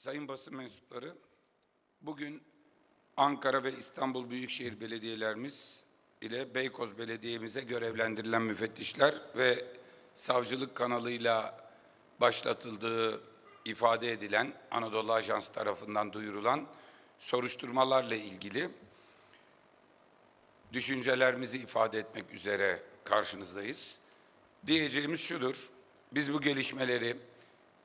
Sayın basın mensupları, bugün Ankara ve İstanbul Büyükşehir Belediyelerimiz ile Beykoz Belediye'mize görevlendirilen müfettişler ve savcılık kanalıyla başlatıldığı ifade edilen Anadolu Ajans tarafından duyurulan soruşturmalarla ilgili düşüncelerimizi ifade etmek üzere karşınızdayız. Diyeceğimiz şudur, biz bu gelişmeleri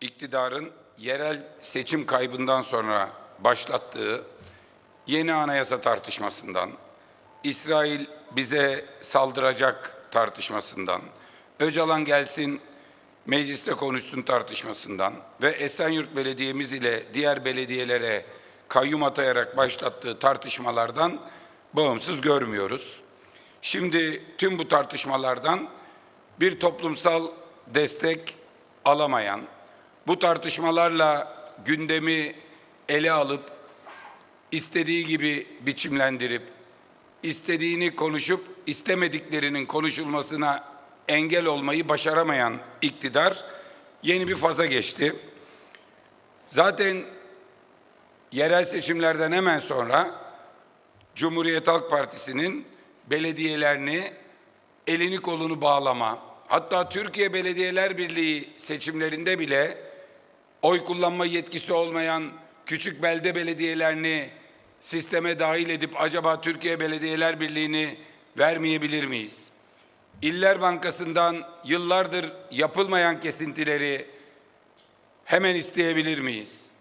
iktidarın yerel seçim kaybından sonra başlattığı yeni anayasa tartışmasından, İsrail bize saldıracak tartışmasından, Öcalan gelsin mecliste konuşsun tartışmasından ve Esenyurt Belediye'miz ile diğer belediyelere kayyum atayarak başlattığı tartışmalardan bağımsız görmüyoruz. Şimdi tüm bu tartışmalardan bir toplumsal destek alamayan, bu tartışmalarla gündemi ele alıp istediği gibi biçimlendirip istediğini konuşup istemediklerinin konuşulmasına engel olmayı başaramayan iktidar yeni bir faza geçti. Zaten yerel seçimlerden hemen sonra Cumhuriyet Halk Partisi'nin belediyelerini elini kolunu bağlama, hatta Türkiye Belediyeler Birliği seçimlerinde bile oy kullanma yetkisi olmayan küçük belde belediyelerini sisteme dahil edip acaba Türkiye Belediyeler Birliği'ni vermeyebilir miyiz? İller Bankası'ndan yıllardır yapılmayan kesintileri hemen isteyebilir miyiz?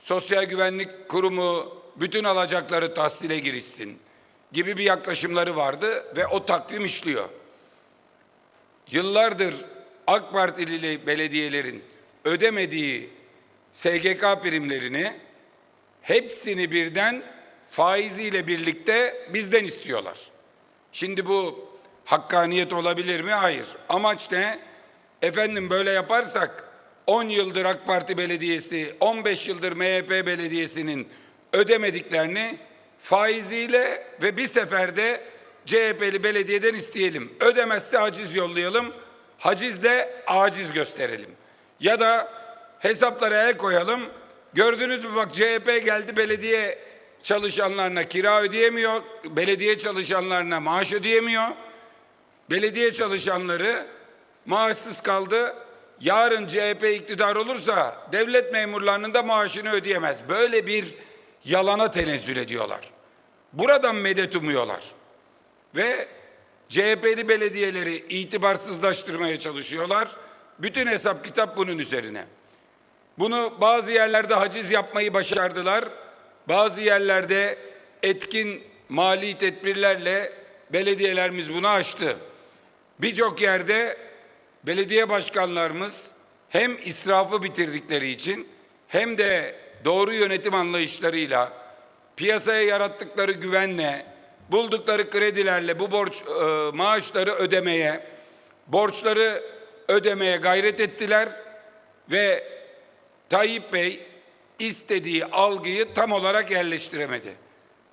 Sosyal Güvenlik Kurumu bütün alacakları tahsile girişsin gibi bir yaklaşımları vardı ve o takvim işliyor. Yıllardır AK Partili belediyelerin ödemediği SGK primlerini hepsini birden faiziyle birlikte bizden istiyorlar. Şimdi bu hakkaniyet olabilir mi? Hayır. Amaç ne? Efendim böyle yaparsak 10 yıldır AK Parti belediyesi, 15 yıldır MHP belediyesinin ödemediklerini faiziyle ve bir seferde CHP'li belediyeden isteyelim. Ödemezse haciz yollayalım. Hacizde aciz gösterelim. Ya da hesaplara el koyalım. Gördünüz mü bak CHP geldi belediye çalışanlarına kira ödeyemiyor. Belediye çalışanlarına maaş ödeyemiyor. Belediye çalışanları maaşsız kaldı. Yarın CHP iktidar olursa devlet memurlarının da maaşını ödeyemez. Böyle bir yalana tenezzül ediyorlar. Buradan medet umuyorlar. Ve CHP'li belediyeleri itibarsızlaştırmaya çalışıyorlar. Bütün hesap kitap bunun üzerine. Bunu bazı yerlerde haciz yapmayı başardılar. Bazı yerlerde etkin mali tedbirlerle belediyelerimiz bunu aştı. Birçok yerde belediye başkanlarımız hem israfı bitirdikleri için hem de doğru yönetim anlayışlarıyla piyasaya yarattıkları güvenle buldukları kredilerle bu borç e, maaşları ödemeye, borçları ödemeye gayret ettiler ve Tayyip Bey istediği algıyı tam olarak yerleştiremedi.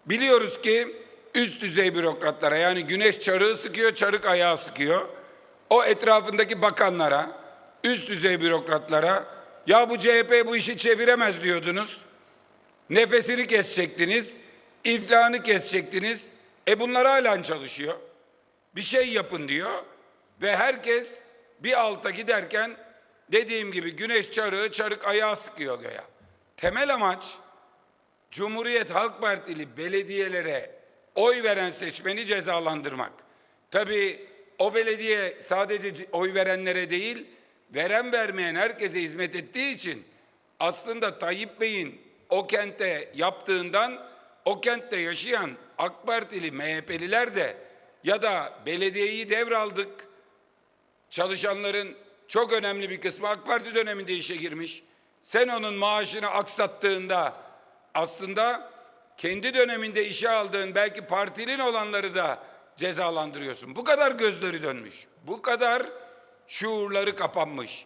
Biliyoruz ki üst düzey bürokratlara yani güneş çarığı sıkıyor, çarık ayağı sıkıyor. O etrafındaki bakanlara, üst düzey bürokratlara ya bu CHP bu işi çeviremez diyordunuz. Nefesini kesecektiniz, iflahını kesecektiniz. E bunlar halen çalışıyor. Bir şey yapın diyor ve herkes bir alta giderken dediğim gibi güneş çarığı çarık ayağı sıkıyor göya. Temel amaç Cumhuriyet Halk Partili belediyelere oy veren seçmeni cezalandırmak. Tabii o belediye sadece oy verenlere değil, veren vermeyen herkese hizmet ettiği için aslında Tayyip Bey'in o kente yaptığından o kentte yaşayan AK Partili MHP'liler de ya da belediyeyi devraldık, çalışanların çok önemli bir kısmı AK Parti döneminde işe girmiş. Sen onun maaşını aksattığında aslında kendi döneminde işe aldığın belki partinin olanları da cezalandırıyorsun. Bu kadar gözleri dönmüş. Bu kadar şuurları kapanmış.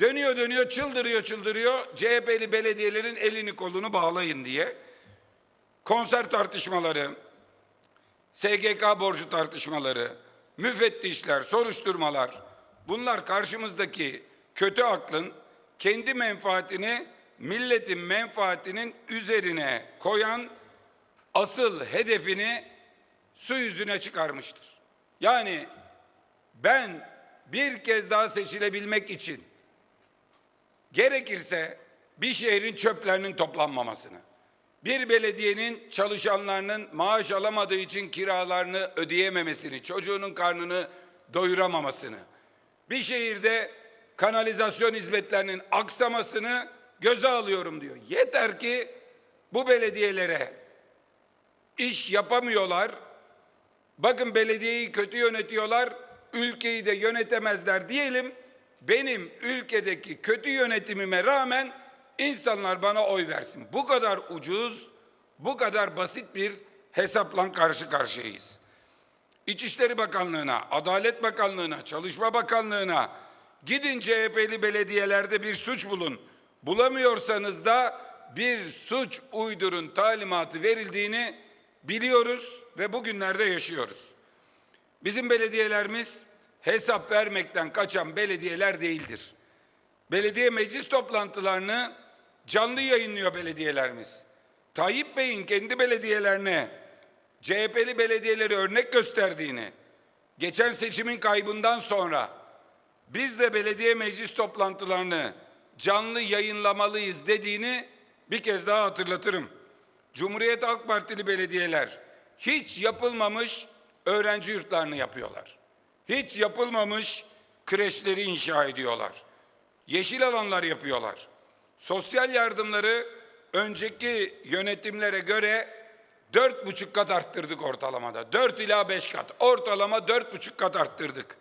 Dönüyor dönüyor çıldırıyor çıldırıyor. CHP'li belediyelerin elini kolunu bağlayın diye. Konser tartışmaları, SGK borcu tartışmaları, müfettişler, soruşturmalar bunlar karşımızdaki kötü aklın kendi menfaatini milletin menfaatinin üzerine koyan asıl hedefini su yüzüne çıkarmıştır. Yani ben bir kez daha seçilebilmek için gerekirse bir şehrin çöplerinin toplanmamasını, bir belediyenin çalışanlarının maaş alamadığı için kiralarını ödeyememesini, çocuğunun karnını doyuramamasını, bir şehirde kanalizasyon hizmetlerinin aksamasını göze alıyorum diyor. Yeter ki bu belediyelere iş yapamıyorlar. Bakın belediyeyi kötü yönetiyorlar, ülkeyi de yönetemezler diyelim. Benim ülkedeki kötü yönetimime rağmen insanlar bana oy versin. Bu kadar ucuz, bu kadar basit bir hesapla karşı karşıyayız. İçişleri Bakanlığı'na, Adalet Bakanlığı'na, Çalışma Bakanlığı'na gidin CHP'li belediyelerde bir suç bulun. Bulamıyorsanız da bir suç uydurun talimatı verildiğini biliyoruz ve bugünlerde yaşıyoruz. Bizim belediyelerimiz hesap vermekten kaçan belediyeler değildir. Belediye meclis toplantılarını canlı yayınlıyor belediyelerimiz. Tayyip Bey'in kendi belediyelerine CHP'li belediyeleri örnek gösterdiğini, geçen seçimin kaybından sonra biz de belediye meclis toplantılarını canlı yayınlamalıyız dediğini bir kez daha hatırlatırım. Cumhuriyet Halk Partili belediyeler hiç yapılmamış öğrenci yurtlarını yapıyorlar. Hiç yapılmamış kreşleri inşa ediyorlar. Yeşil alanlar yapıyorlar. Sosyal yardımları önceki yönetimlere göre dört buçuk kat arttırdık ortalamada. Dört ila beş kat. Ortalama dört buçuk kat arttırdık.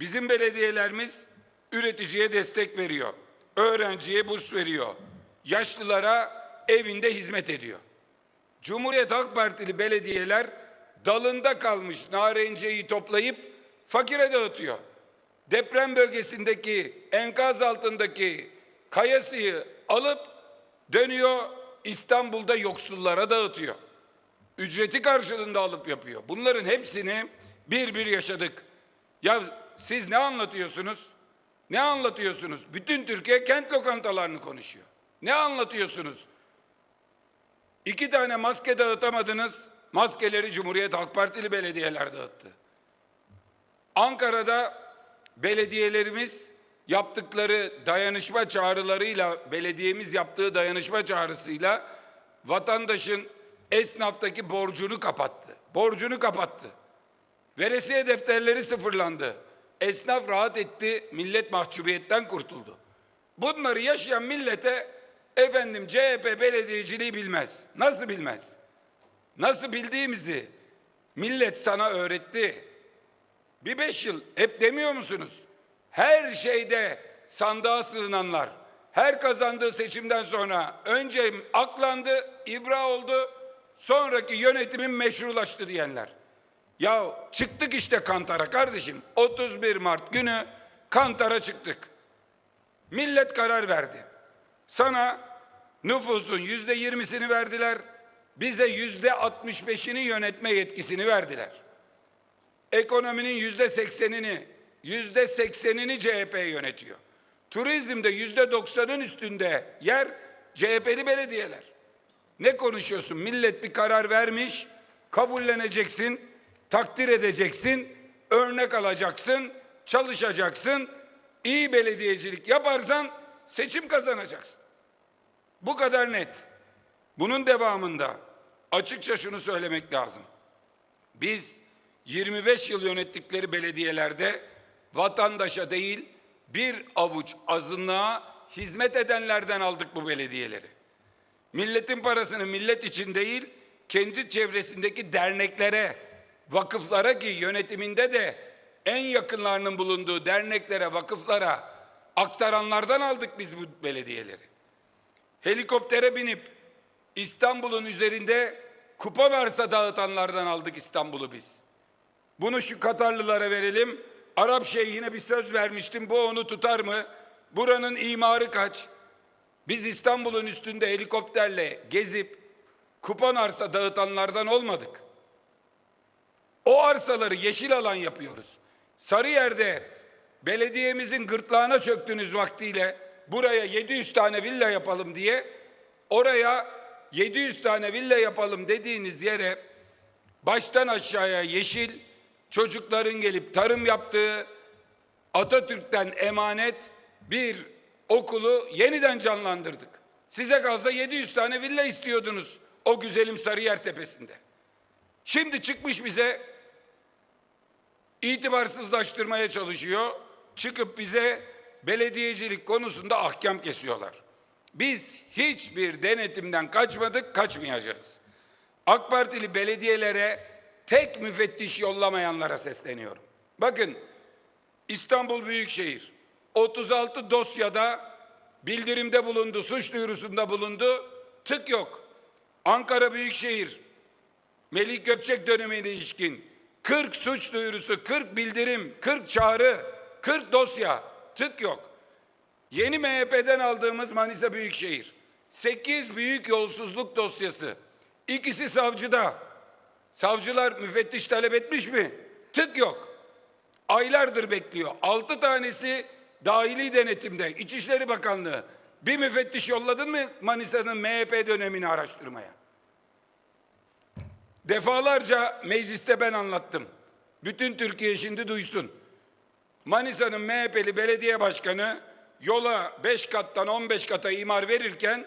Bizim belediyelerimiz üreticiye destek veriyor. Öğrenciye burs veriyor. Yaşlılara evinde hizmet ediyor. Cumhuriyet Halk Partili belediyeler dalında kalmış narenciyeyi toplayıp fakire dağıtıyor. Deprem bölgesindeki enkaz altındaki kayasıyı alıp dönüyor İstanbul'da yoksullara dağıtıyor. Ücreti karşılığında alıp yapıyor. Bunların hepsini bir bir yaşadık. Ya siz ne anlatıyorsunuz? Ne anlatıyorsunuz? Bütün Türkiye kent lokantalarını konuşuyor. Ne anlatıyorsunuz? İki tane maske dağıtamadınız. Maskeleri Cumhuriyet Halk Partili belediyeler dağıttı. Ankara'da belediyelerimiz yaptıkları dayanışma çağrılarıyla, belediyemiz yaptığı dayanışma çağrısıyla vatandaşın esnaftaki borcunu kapattı. Borcunu kapattı. Veresiye defterleri sıfırlandı. Esnaf rahat etti, millet mahcubiyetten kurtuldu. Bunları yaşayan millete efendim CHP belediyeciliği bilmez. Nasıl bilmez? Nasıl bildiğimizi millet sana öğretti. Bir beş yıl hep demiyor musunuz? Her şeyde sandığa sığınanlar, her kazandığı seçimden sonra önce aklandı, ibra oldu, sonraki yönetimin meşrulaştı diyenler. Ya çıktık işte Kantar'a kardeşim. 31 Mart günü Kantar'a çıktık. Millet karar verdi. Sana nüfusun yüzde yirmisini verdiler. Bize yüzde altmış beşini yönetme yetkisini verdiler. Ekonominin yüzde seksenini, yüzde seksenini CHP yönetiyor. Turizmde yüzde doksanın üstünde yer CHP'li belediyeler. Ne konuşuyorsun? Millet bir karar vermiş, kabulleneceksin, takdir edeceksin, örnek alacaksın, çalışacaksın, iyi belediyecilik yaparsan seçim kazanacaksın. Bu kadar net. Bunun devamında açıkça şunu söylemek lazım. Biz 25 yıl yönettikleri belediyelerde vatandaşa değil bir avuç azınlığa hizmet edenlerden aldık bu belediyeleri. Milletin parasını millet için değil, kendi çevresindeki derneklere, vakıflara ki yönetiminde de en yakınlarının bulunduğu derneklere, vakıflara aktaranlardan aldık biz bu belediyeleri. Helikoptere binip İstanbul'un üzerinde kupon arsa dağıtanlardan aldık İstanbul'u biz. Bunu şu Katarlılara verelim. Arap şeyhine bir söz vermiştim. Bu onu tutar mı? Buranın imarı kaç? Biz İstanbul'un üstünde helikopterle gezip kupon arsa dağıtanlardan olmadık. O arsaları yeşil alan yapıyoruz. Sarıyer'de belediyemizin gırtlağına çöktüğünüz vaktiyle buraya 700 tane villa yapalım diye oraya 700 tane villa yapalım dediğiniz yere baştan aşağıya yeşil çocukların gelip tarım yaptığı Atatürk'ten emanet bir okulu yeniden canlandırdık. Size kalsa 700 tane villa istiyordunuz o güzelim Sarıyer Tepesi'nde. Şimdi çıkmış bize itibarsızlaştırmaya çalışıyor. Çıkıp bize belediyecilik konusunda ahkam kesiyorlar. Biz hiçbir denetimden kaçmadık, kaçmayacağız. AK Partili belediyelere tek müfettiş yollamayanlara sesleniyorum. Bakın İstanbul Büyükşehir 36 dosyada bildirimde bulundu, suç duyurusunda bulundu. Tık yok. Ankara Büyükşehir Melih Gökçek dönemine ilişkin 40 suç duyurusu, 40 bildirim, 40 çağrı, 40 dosya. Tık yok. Yeni MHP'den aldığımız Manisa Büyükşehir 8 büyük yolsuzluk dosyası. İkisi savcıda. Savcılar müfettiş talep etmiş mi? Tık yok. Aylardır bekliyor. Altı tanesi dahili denetimde. İçişleri Bakanlığı. Bir müfettiş yolladın mı Manisa'nın MHP dönemini araştırmaya? Defalarca mecliste ben anlattım. Bütün Türkiye şimdi duysun. Manisa'nın MHP'li belediye başkanı yola 5 kattan 15 kata imar verirken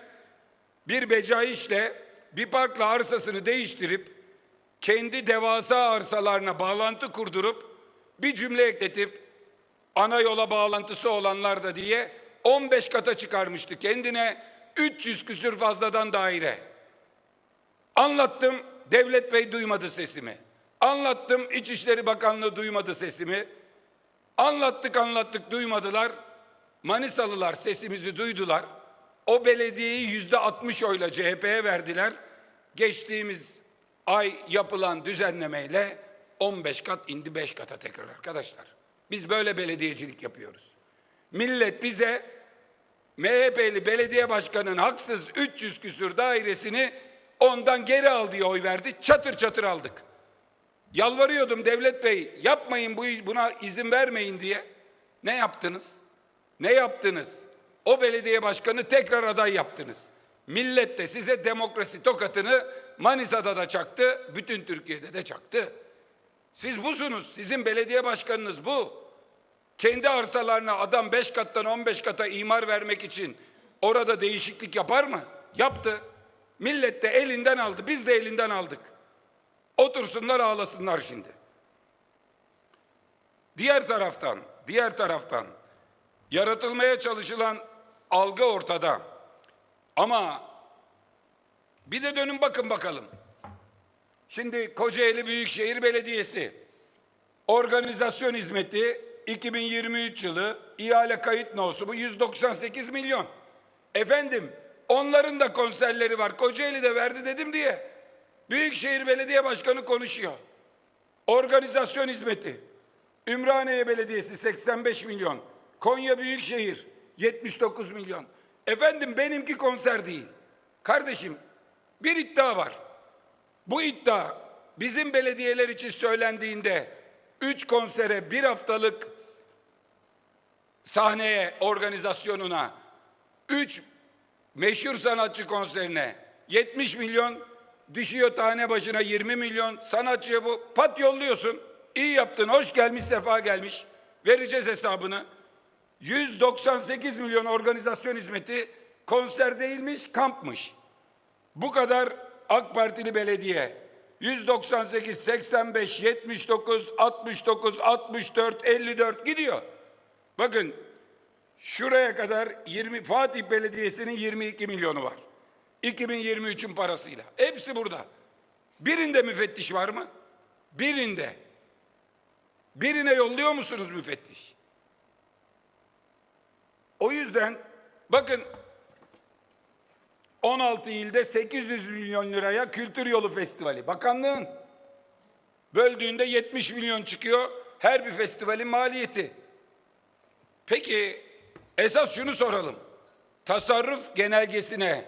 bir becaişle bir parkla arsasını değiştirip kendi devasa arsalarına bağlantı kurdurup bir cümle ekletip ana yola bağlantısı olanlar da diye 15 kata çıkarmıştı kendine 300 küsür fazladan daire. Anlattım, Devlet Bey duymadı sesimi. Anlattım, İçişleri Bakanlığı duymadı sesimi. Anlattık anlattık duymadılar. Manisalılar sesimizi duydular. O belediyeyi yüzde 60 oyla CHP'ye verdiler. Geçtiğimiz ay yapılan düzenlemeyle 15 kat indi 5 kata tekrar arkadaşlar. Biz böyle belediyecilik yapıyoruz. Millet bize MHP'li belediye başkanının haksız 300 küsür dairesini ondan geri al diye oy verdi. Çatır çatır aldık. Yalvarıyordum devlet bey yapmayın bu buna izin vermeyin diye. Ne yaptınız? Ne yaptınız? O belediye başkanı tekrar aday yaptınız. Millet de size demokrasi tokatını Manisa'da da çaktı, bütün Türkiye'de de çaktı. Siz busunuz, sizin belediye başkanınız bu. Kendi arsalarına adam 5 kattan 15 kata imar vermek için orada değişiklik yapar mı? Yaptı. Millet de elinden aldı, biz de elinden aldık. Otursunlar ağlasınlar şimdi. Diğer taraftan, diğer taraftan yaratılmaya çalışılan algı ortada. Ama bir de dönün bakın bakalım. Şimdi Kocaeli Büyükşehir Belediyesi organizasyon hizmeti 2023 yılı ihale kayıt nosu bu 198 milyon. Efendim onların da konserleri var. Kocaeli de verdi dedim diye. Büyükşehir Belediye Başkanı konuşuyor. Organizasyon hizmeti. Ümraniye Belediyesi 85 milyon. Konya Büyükşehir 79 milyon. Efendim benimki konser değil. Kardeşim bir iddia var. Bu iddia bizim belediyeler için söylendiğinde üç konsere bir haftalık sahneye organizasyonuna üç meşhur sanatçı konserine 70 milyon düşüyor tane başına 20 milyon sanatçıya bu pat yolluyorsun. İyi yaptın hoş gelmiş sefa gelmiş vereceğiz hesabını. 198 milyon organizasyon hizmeti konser değilmiş kampmış. Bu kadar AK Partili belediye 198, 85, 79, 69, 64, 54 gidiyor. Bakın şuraya kadar 20 Fatih Belediyesi'nin 22 milyonu var. 2023'ün parasıyla. Hepsi burada. Birinde müfettiş var mı? Birinde. Birine yolluyor musunuz müfettiş? O yüzden bakın 16 ilde 800 milyon liraya kültür yolu festivali. Bakanlığın böldüğünde 70 milyon çıkıyor her bir festivalin maliyeti. Peki esas şunu soralım. Tasarruf genelgesine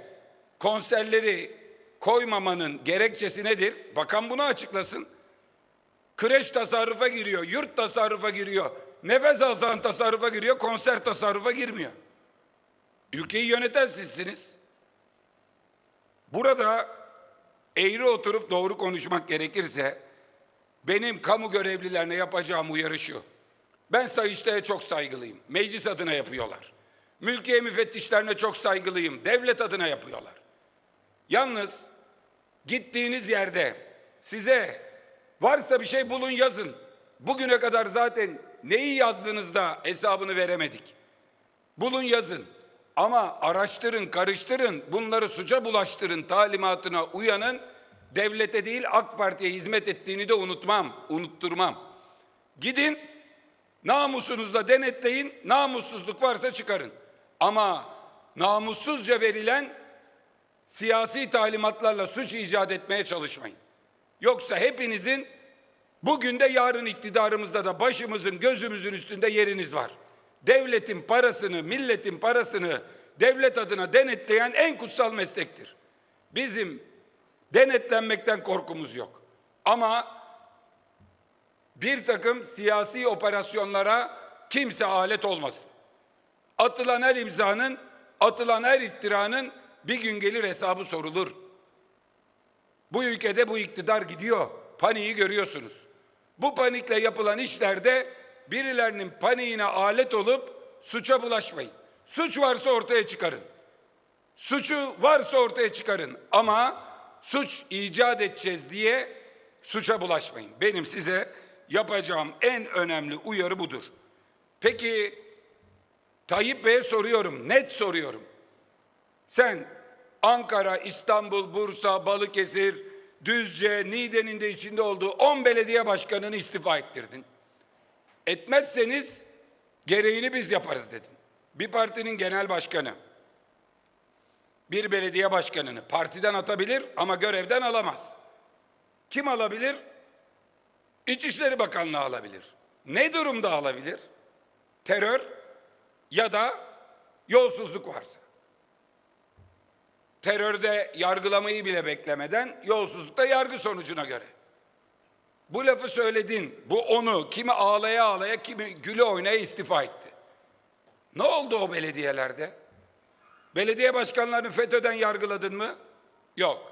konserleri koymamanın gerekçesi nedir? Bakan bunu açıklasın. Kreş tasarrufa giriyor, yurt tasarrufa giriyor, nefes alsan tasarrufa giriyor, konser tasarrufa girmiyor. Ülkeyi yöneten sizsiniz. Burada eğri oturup doğru konuşmak gerekirse benim kamu görevlilerine yapacağım uyarı şu. Ben Sayıştay'a çok saygılıyım. Meclis adına yapıyorlar. Mülkiye müfettişlerine çok saygılıyım. Devlet adına yapıyorlar. Yalnız gittiğiniz yerde size varsa bir şey bulun yazın. Bugüne kadar zaten neyi yazdığınızda hesabını veremedik. Bulun yazın. Ama araştırın, karıştırın, bunları suça bulaştırın talimatına uyanın. Devlete değil AK Parti'ye hizmet ettiğini de unutmam, unutturmam. Gidin namusunuzla denetleyin, namussuzluk varsa çıkarın. Ama namussuzca verilen siyasi talimatlarla suç icat etmeye çalışmayın. Yoksa hepinizin bugün de yarın iktidarımızda da başımızın gözümüzün üstünde yeriniz var. Devletin parasını, milletin parasını devlet adına denetleyen en kutsal meslektir. Bizim denetlenmekten korkumuz yok. Ama bir takım siyasi operasyonlara kimse alet olmasın. Atılan her imzanın, atılan her iftiranın bir gün gelir hesabı sorulur. Bu ülkede bu iktidar gidiyor. Paniği görüyorsunuz. Bu panikle yapılan işlerde birilerinin paniğine alet olup suça bulaşmayın. Suç varsa ortaya çıkarın. Suçu varsa ortaya çıkarın ama suç icat edeceğiz diye suça bulaşmayın. Benim size yapacağım en önemli uyarı budur. Peki Tayyip Bey'e soruyorum, net soruyorum. Sen Ankara, İstanbul, Bursa, Balıkesir, Düzce, Niğde'nin de içinde olduğu 10 belediye başkanını istifa ettirdin. Etmezseniz gereğini biz yaparız dedin. Bir partinin genel başkanı bir belediye başkanını partiden atabilir ama görevden alamaz. Kim alabilir? İçişleri Bakanlığı alabilir. Ne durumda alabilir? Terör ya da yolsuzluk varsa. Terörde yargılamayı bile beklemeden yolsuzlukta yargı sonucuna göre. Bu lafı söyledin. Bu onu kimi ağlaya ağlaya kimi güle oynaya istifa etti. Ne oldu o belediyelerde? Belediye başkanlarını FETÖ'den yargıladın mı? Yok.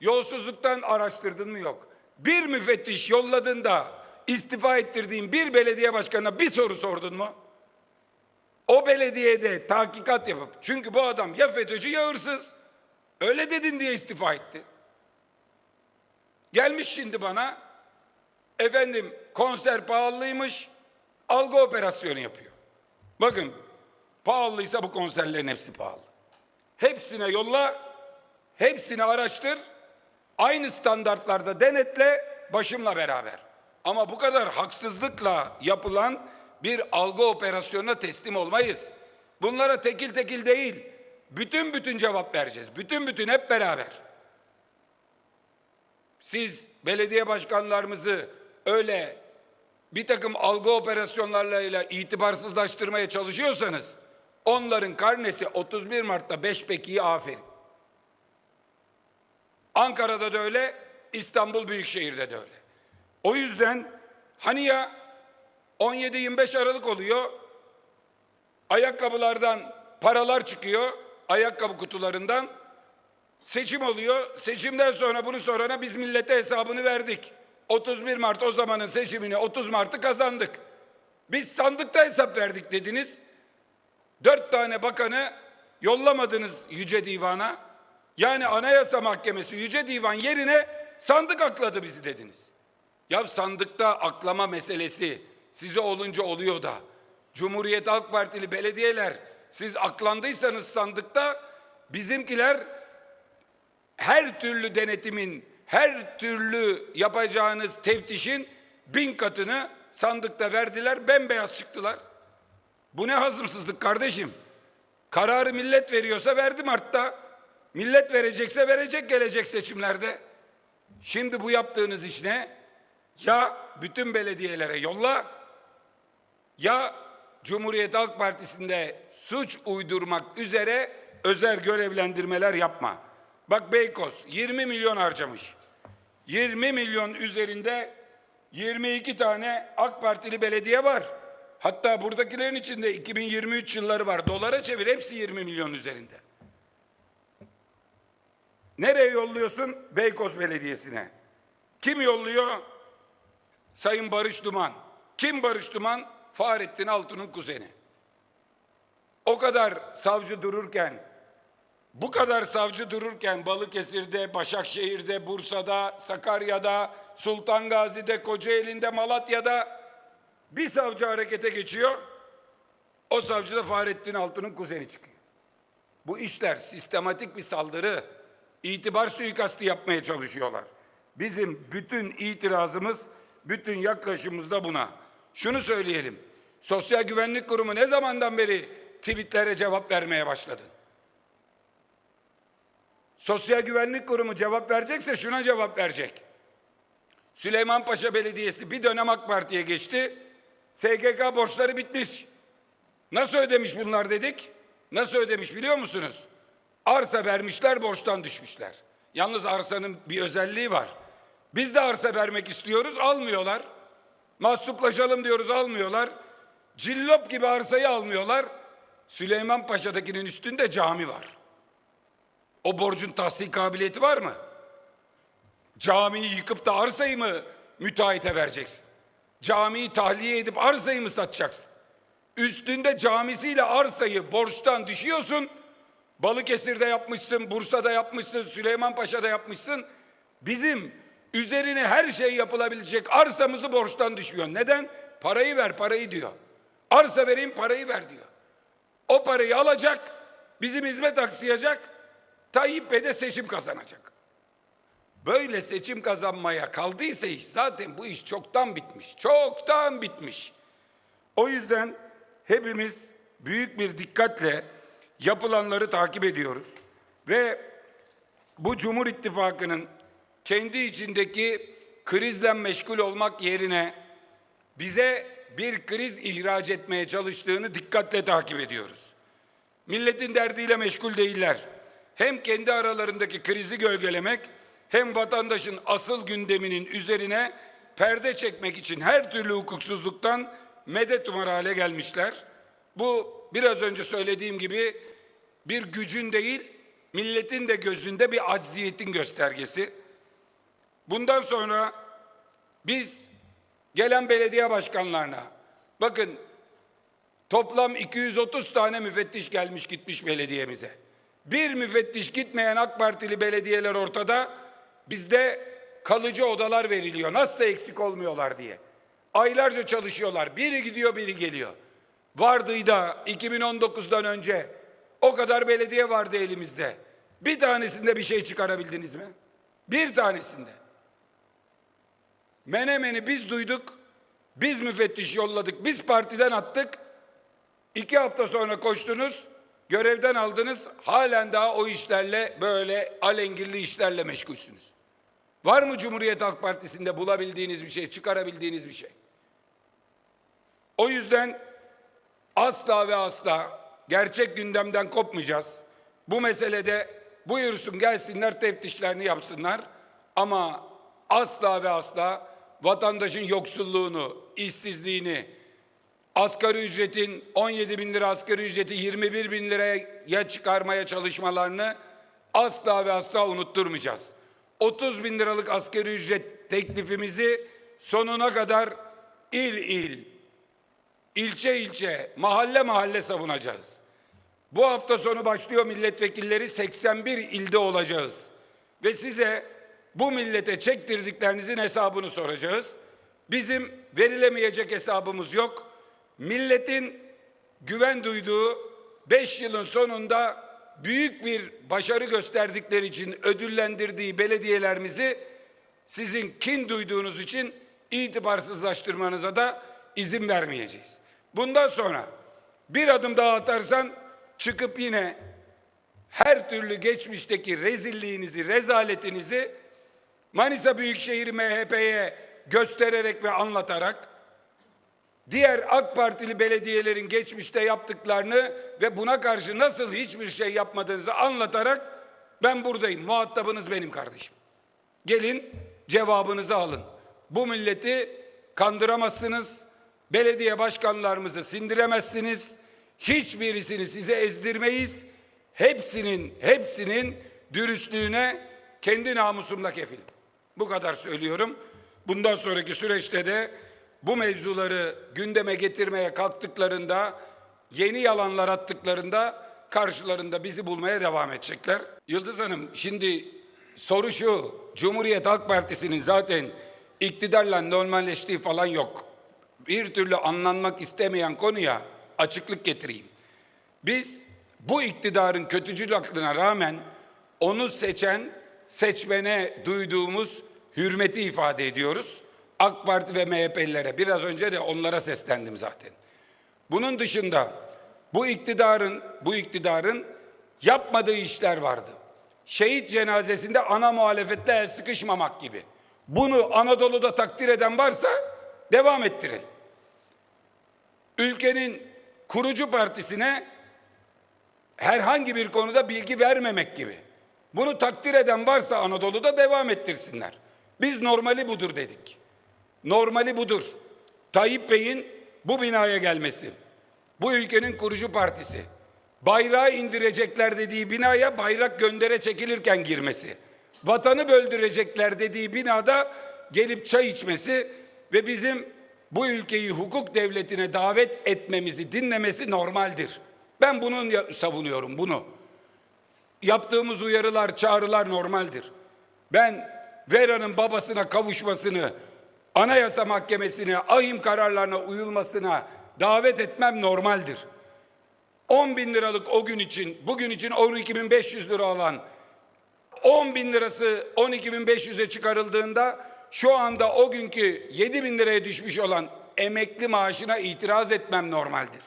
Yolsuzluktan araştırdın mı? Yok. Bir müfettiş yolladın da istifa ettirdiğin bir belediye başkanına bir soru sordun mu? O belediyede tahkikat yapıp çünkü bu adam ya FETÖ'cü ya hırsız. Öyle dedin diye istifa etti. Gelmiş şimdi bana efendim konser pahalıymış algı operasyonu yapıyor. Bakın pahalıysa bu konserlerin hepsi pahalı. Hepsine yolla, hepsini araştır, aynı standartlarda denetle başımla beraber. Ama bu kadar haksızlıkla yapılan bir algı operasyonuna teslim olmayız. Bunlara tekil tekil değil, bütün bütün cevap vereceğiz. Bütün bütün hep beraber. Siz belediye başkanlarımızı öyle bir takım algı operasyonlarıyla itibarsızlaştırmaya çalışıyorsanız onların karnesi 31 Mart'ta 5 pekiyi aferin. Ankara'da da öyle, İstanbul Büyükşehir'de de öyle. O yüzden hani ya 17-25 Aralık oluyor, ayakkabılardan paralar çıkıyor, ayakkabı kutularından, seçim oluyor, seçimden sonra bunu sorana biz millete hesabını verdik. 31 Mart o zamanın seçimini 30 Mart'ı kazandık. Biz sandıkta hesap verdik dediniz. Dört tane bakanı yollamadınız Yüce Divan'a. Yani Anayasa Mahkemesi Yüce Divan yerine sandık akladı bizi dediniz. Ya sandıkta aklama meselesi size olunca oluyor da. Cumhuriyet Halk Partili belediyeler siz aklandıysanız sandıkta bizimkiler her türlü denetimin, her türlü yapacağınız teftişin bin katını sandıkta verdiler, bembeyaz çıktılar. Bu ne hazımsızlık kardeşim? Kararı millet veriyorsa verdi Mart'ta. Millet verecekse verecek gelecek seçimlerde. Şimdi bu yaptığınız iş ne? Ya bütün belediyelere yolla ya Cumhuriyet Halk Partisi'nde suç uydurmak üzere özel görevlendirmeler yapma. Bak Beykoz 20 milyon harcamış. 20 milyon üzerinde 22 tane AK Partili belediye var. Hatta buradakilerin içinde 2023 yılları var. Dolara çevir hepsi 20 milyon üzerinde. Nereye yolluyorsun? Beykoz Belediyesi'ne. Kim yolluyor? Sayın Barış Duman. Kim Barış Duman? Fahrettin Altun'un kuzeni. O kadar savcı dururken, bu kadar savcı dururken Balıkesir'de, Başakşehir'de, Bursa'da, Sakarya'da, Sultan Gazi'de, Kocaeli'nde, Malatya'da bir savcı harekete geçiyor. O savcı da Fahrettin Altun'un kuzeni çıkıyor. Bu işler sistematik bir saldırı, itibar suikastı yapmaya çalışıyorlar. Bizim bütün itirazımız, bütün yaklaşımımız da buna. Şunu söyleyelim. Sosyal Güvenlik Kurumu ne zamandan beri tweetlere cevap vermeye başladı? Sosyal Güvenlik Kurumu cevap verecekse şuna cevap verecek. Süleymanpaşa Belediyesi bir dönem AK Parti'ye geçti. SGK borçları bitmiş. Nasıl ödemiş bunlar dedik? Nasıl ödemiş biliyor musunuz? Arsa vermişler borçtan düşmüşler. Yalnız arsanın bir özelliği var. Biz de arsa vermek istiyoruz almıyorlar. Mahsuplaşalım diyoruz almıyorlar. Cillop gibi arsayı almıyorlar. Süleyman Paşa'dakinin üstünde cami var. O borcun tahsil kabiliyeti var mı? Camiyi yıkıp da arsayı mı müteahhite vereceksin? Camiyi tahliye edip arsayı mı satacaksın? Üstünde camisiyle arsayı borçtan düşüyorsun. Balıkesir'de yapmışsın, Bursa'da yapmışsın, Süleymanpaşa'da yapmışsın. Bizim üzerine her şey yapılabilecek arsamızı borçtan düşüyor. Neden? Parayı ver, parayı diyor. Arsa vereyim, parayı ver diyor. O parayı alacak, bizim hizmet aksayacak, Tayyip Bey de seçim kazanacak. Böyle seçim kazanmaya kaldıysa iş zaten bu iş çoktan bitmiş. Çoktan bitmiş. O yüzden hepimiz büyük bir dikkatle yapılanları takip ediyoruz ve bu Cumhur İttifakı'nın kendi içindeki krizle meşgul olmak yerine bize bir kriz ihraç etmeye çalıştığını dikkatle takip ediyoruz. Milletin derdiyle meşgul değiller. Hem kendi aralarındaki krizi gölgelemek hem vatandaşın asıl gündeminin üzerine perde çekmek için her türlü hukuksuzluktan medet umar hale gelmişler. Bu biraz önce söylediğim gibi bir gücün değil, milletin de gözünde bir acziyetin göstergesi. Bundan sonra biz gelen belediye başkanlarına bakın toplam 230 tane müfettiş gelmiş gitmiş belediyemize. Bir müfettiş gitmeyen AK Partili belediyeler ortada bizde kalıcı odalar veriliyor. Nasıl eksik olmuyorlar diye. Aylarca çalışıyorlar. Biri gidiyor biri geliyor. Vardı da 2019'dan önce o kadar belediye vardı elimizde. Bir tanesinde bir şey çıkarabildiniz mi? Bir tanesinde. Menemeni biz duyduk. Biz müfettiş yolladık. Biz partiden attık. İki hafta sonra koştunuz. Görevden aldınız. Halen daha o işlerle böyle alengirli işlerle meşgulsünüz. Var mı Cumhuriyet Halk Partisi'nde bulabildiğiniz bir şey, çıkarabildiğiniz bir şey? O yüzden asla ve asla gerçek gündemden kopmayacağız. Bu meselede buyursun gelsinler teftişlerini yapsınlar. Ama asla ve asla vatandaşın yoksulluğunu, işsizliğini, asgari ücretin 17 bin lira asgari ücreti 21 bin liraya çıkarmaya çalışmalarını asla ve asla unutturmayacağız. 30 bin liralık asgari ücret teklifimizi sonuna kadar il il, ilçe ilçe, mahalle mahalle savunacağız. Bu hafta sonu başlıyor milletvekilleri 81 ilde olacağız. Ve size bu millete çektirdiklerinizin hesabını soracağız. Bizim verilemeyecek hesabımız yok. Milletin güven duyduğu 5 yılın sonunda büyük bir başarı gösterdikleri için ödüllendirdiği belediyelerimizi sizin kin duyduğunuz için itibarsızlaştırmanıza da izin vermeyeceğiz. Bundan sonra bir adım daha atarsan çıkıp yine her türlü geçmişteki rezilliğinizi, rezaletinizi Manisa Büyükşehir MHP'ye göstererek ve anlatarak diğer AK Partili belediyelerin geçmişte yaptıklarını ve buna karşı nasıl hiçbir şey yapmadığınızı anlatarak ben buradayım. Muhatabınız benim kardeşim. Gelin cevabınızı alın. Bu milleti kandıramazsınız. Belediye başkanlarımızı sindiremezsiniz. Hiçbirisini size ezdirmeyiz. Hepsinin hepsinin dürüstlüğüne kendi namusumla kefilim. Bu kadar söylüyorum. Bundan sonraki süreçte de bu mevzuları gündeme getirmeye kalktıklarında, yeni yalanlar attıklarında karşılarında bizi bulmaya devam edecekler. Yıldız Hanım şimdi soru şu, Cumhuriyet Halk Partisi'nin zaten iktidarla normalleştiği falan yok. Bir türlü anlanmak istemeyen konuya açıklık getireyim. Biz bu iktidarın kötücül aklına rağmen onu seçen seçmene duyduğumuz hürmeti ifade ediyoruz. AK Parti ve MHP'lilere biraz önce de onlara seslendim zaten. Bunun dışında bu iktidarın bu iktidarın yapmadığı işler vardı. Şehit cenazesinde ana muhalefetle el sıkışmamak gibi. Bunu Anadolu'da takdir eden varsa devam ettirelim. Ülkenin kurucu partisine herhangi bir konuda bilgi vermemek gibi. Bunu takdir eden varsa Anadolu'da devam ettirsinler. Biz normali budur dedik. Normali budur. Tayyip Bey'in bu binaya gelmesi. Bu ülkenin kurucu partisi. Bayrağı indirecekler dediği binaya bayrak göndere çekilirken girmesi. Vatanı böldürecekler dediği binada gelip çay içmesi ve bizim bu ülkeyi hukuk devletine davet etmemizi dinlemesi normaldir. Ben bunun ya- savunuyorum bunu. Yaptığımız uyarılar, çağrılar normaldir. Ben Vera'nın babasına kavuşmasını, Anayasa Mahkemesi'ne, ahim kararlarına uyulmasına davet etmem normaldir. 10 bin liralık o gün için, bugün için 12.500 lira alan 10 bin lirası 12.500'e çıkarıldığında şu anda o günkü 7 bin liraya düşmüş olan emekli maaşına itiraz etmem normaldir.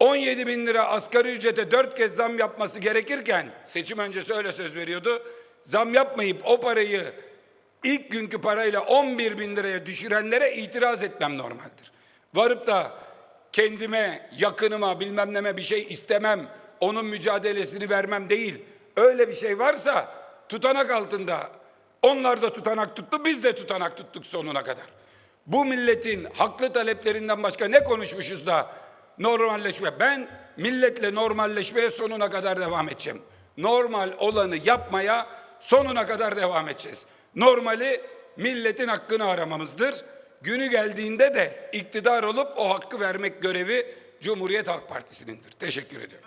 17 bin lira asgari ücrete dört kez zam yapması gerekirken seçim öncesi öyle söz veriyordu. Zam yapmayıp o parayı ilk günkü parayla 11 bin liraya düşürenlere itiraz etmem normaldir. Varıp da kendime, yakınıma, bilmem neme bir şey istemem, onun mücadelesini vermem değil. Öyle bir şey varsa tutanak altında onlar da tutanak tuttu, biz de tutanak tuttuk sonuna kadar. Bu milletin haklı taleplerinden başka ne konuşmuşuz da normalleşme. Ben milletle normalleşmeye sonuna kadar devam edeceğim. Normal olanı yapmaya sonuna kadar devam edeceğiz. Normali milletin hakkını aramamızdır. Günü geldiğinde de iktidar olup o hakkı vermek görevi Cumhuriyet Halk Partisi'nindir. Teşekkür ediyorum.